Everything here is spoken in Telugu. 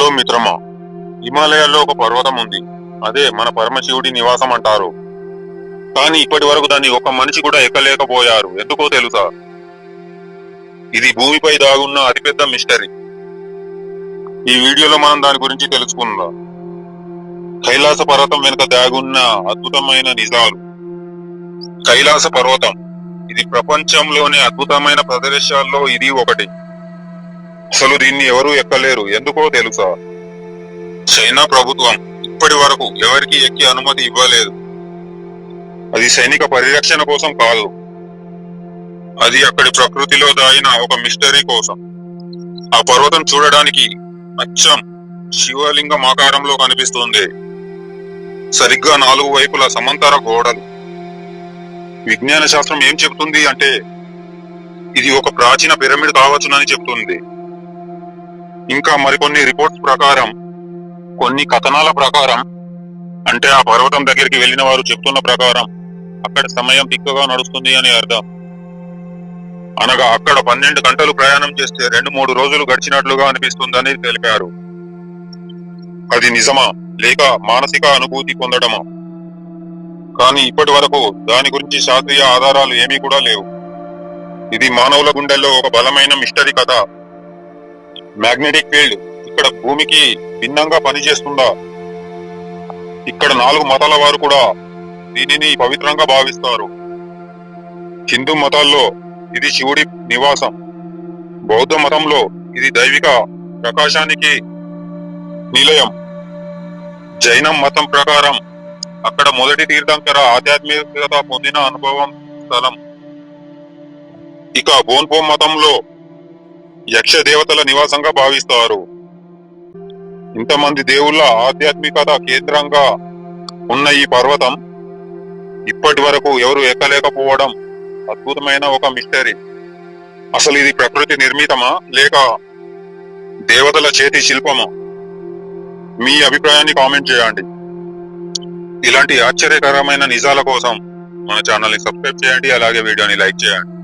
హలో మిత్రమా. హిమాలయాల్లో ఒక పర్వతం ఉంది. అదే మన పరమశివుడి నివాసం అంటారు. కానీ ఇప్పటి వరకు దాన్ని ఒక మనిషి కూడా ఎక్కలేకపోయారు. ఎందుకో తెలుసా? ఇది భూమిపై దాగున్న అతిపెద్ద మిస్టరీ. ఈ వీడియోలో మనం దాని గురించి తెలుసుకుందాం. కైలాస పర్వతం వెనుక దాగున్న అద్భుతమైన నిజాలు. కైలాస పర్వతం. ఇది ప్రపంచంలోనే అద్భుతమైన ప్రదేశాల్లో ఇది ఒకటి. అసలు దీన్ని ఎవరు ఎక్కలేరు. ఎందుకో తెలుసా? చైనా ప్రభుత్వం ఇప్పటి వరకు ఎవరికి ఎక్కి అనుమతి ఇవ్వలేదు. అది సైనిక పరిరక్షణ కోసం కాదు. అది అక్కడి ప్రకృతిలో దాగిన ఒక మిస్టరీ కోసం. ఆ పర్వతం చూడడానికి అచ్చం శివలింగం ఆకారంలో కనిపిస్తుంది. సరిగ్గా నాలుగు వైపుల సమంతర గోడలు. విజ్ఞాన శాస్త్రం ఏం చెబుతుంది అంటే ఇది ఒక ప్రాచీన పిరమిడ్ కావచ్చునని చెప్తుంది ఇంకా మరికొన్ని రిపోర్ట్స్ ప్రకారం కొన్ని కథనాల ప్రకారం అంటే ఆ పర్వతం దగ్గరికి వెళ్ళిన వారు చెప్తున్న ప్రకారం అక్కడ సమయం తిక్కగా నడుస్తుంది అని అర్థం. అనగా అక్కడ పన్నెండు గంటలు ప్రయాణం చేస్తే రెండు మూడు రోజులు గడిచినట్లుగా అనిపిస్తుందని తెలిపారు. అది నిజమా లేక మానసిక అనుభూతి పొందడమా? కానీ ఇప్పటి వరకు దాని గురించి శాస్త్రీయ ఆధారాలు ఏమీ కూడా లేవు. ఇది మానవుల గుండెల్లో ఒక బలమైన మిస్టరీ కథ. Magnetic field. ఇక్కడ భూమికి భిన్నంగా పనిచేస్తుందా? ఇక్కడ నాలుగు మతాల వారు కూడా దీనిని పవిత్రంగా భావిస్తారు. హిందూ మతాల్లో ఇది శివుడి నివాసం. బౌద్ధ మతంలో ఇది దైవిక ప్రకాశానికి నిలయం. జైనం మతం ప్రకారం అక్కడ మొదటి తీర్థంకర ఆధ్యాత్మికత పొందిన అనుభవం స్థలం. ఇక బోన్పో మతంలో యక్ష దేవతల నివాసంగా భావిస్తారు. ఇంతమంది దేవుళ్ళ ఆధ్యాత్మికత కేంద్రంగా ఉన్న ఈ పర్వతం ఇప్పటి వరకు ఎవరు ఎక్కలేకపోవడం అద్భుతమైన ఒక మిస్టరీ. అసలు ఇది ప్రకృతి నిర్మితమా లేక దేవతల చేతి శిల్పమా? మీ అభిప్రాయాన్ని కామెంట్ చేయండి. ఇలాంటి ఆశ్చర్యకరమైన నిజాల కోసం మన ఛానల్ని సబ్స్క్రైబ్ చేయండి అలాగే వీడియోని లైక్ చేయండి.